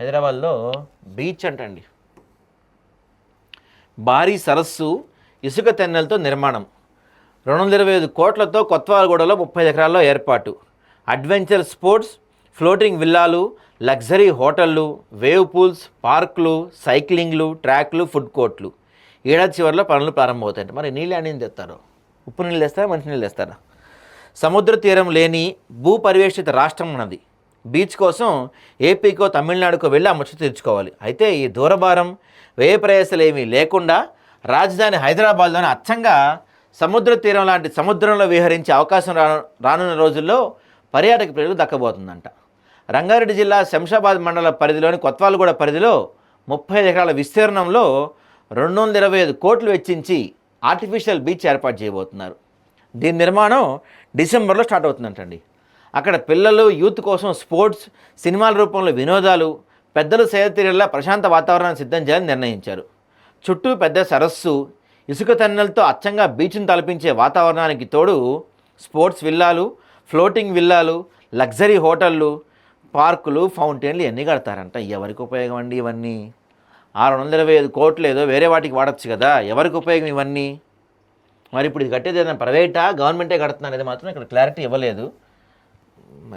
హైదరాబాద్లో బీచ్ అంటండి. భారీ సరస్సు ఇసుక తెన్నెలతో నిర్మాణం. రెండు వందల ఇరవై ఐదు కోట్లతో కొత్తవాలగూడలో ముప్పై ఎకరాల్లో ఏర్పాటు. అడ్వెంచర్ స్పోర్ట్స్ ఫ్లోటింగ్ విల్లాలు లగ్జరీ హోటళ్ళు వేవ్ పూల్స్ పార్కులు సైక్లింగ్లు ట్రాక్లు ఫుడ్ కోర్ట్లు. ఏడాది చివరిలో పనులు ప్రారంభమవుతాయి మరి నీళ్ళు అనేది తెస్తారు? ఉప్పు నీళ్ళు తెస్తారా? మంచి నీళ్ళు తెస్తారా? సముద్ర తీరం లేని భూపరివేషిత రాష్ట్రం ఉన్నది. బీచ్ కోసం ఏపీకో తమిళనాడుకో వెళ్ళి ఆ ముచ్చట తీర్చుకోవాలి. అయితే ఈ దూరభారం వ్యయ ప్రయాసాలు ఏమీ లేకుండా రాజధాని హైదరాబాద్లోని అచ్చంగా సముద్ర తీరం లాంటి సముద్రంలో విహరించే అవకాశం రాను రానున్న రోజుల్లో పర్యాటక ప్రియులకు దక్కబోతుందంట. రంగారెడ్డి జిల్లా శంషాబాద్ మండల పరిధిలోని కొత్వాలగూడ పరిధిలో ముప్పై ఎకరాల విస్తీర్ణంలో రెండు వందల ఇరవై ఐదు కోట్లు వెచ్చించి ఆర్టిఫిషియల్ బీచ్ ఏర్పాటు చేయబోతున్నారు. దీని నిర్మాణం డిసెంబర్లో స్టార్ట్ అవుతుందంటండి. అక్కడ పిల్లలు యూత్ కోసం స్పోర్ట్స్ సినిమాల రూపంలో వినోదాలు పెద్దలు సేదతీరేలా ప్రశాంత వాతావరణాన్ని సిద్ధం చేయాలని నిర్ణయించారు. చుట్టూ పెద్ద సరస్సు ఇసుక తన్నెలతో అచ్చంగా బీచ్ను తలపించే వాతావరణానికి తోడు స్పోర్ట్స్ విల్లాలు ఫ్లోటింగ్ విల్లాలు లగ్జరీ హోటళ్ళు పార్కులు ఫౌంటైన్లు ఇవన్నీ కడతారంట. ఎవరికి ఉపయోగం అండి ఇవన్నీ? ఆరు వందల ఇరవై ఐదు కోట్లు ఏదో వేరే వాటికి వాడచ్చు కదా. ఎవరికి ఉపయోగం ఇవన్నీ? మరి ఇప్పుడు ఇది కట్టేది ఏదైనా ప్రైవేటా? గవర్నమెంటే కడుతున్నా అనేది మాత్రం ఇక్కడ క్లారిటీ ఇవ్వలేదు. ma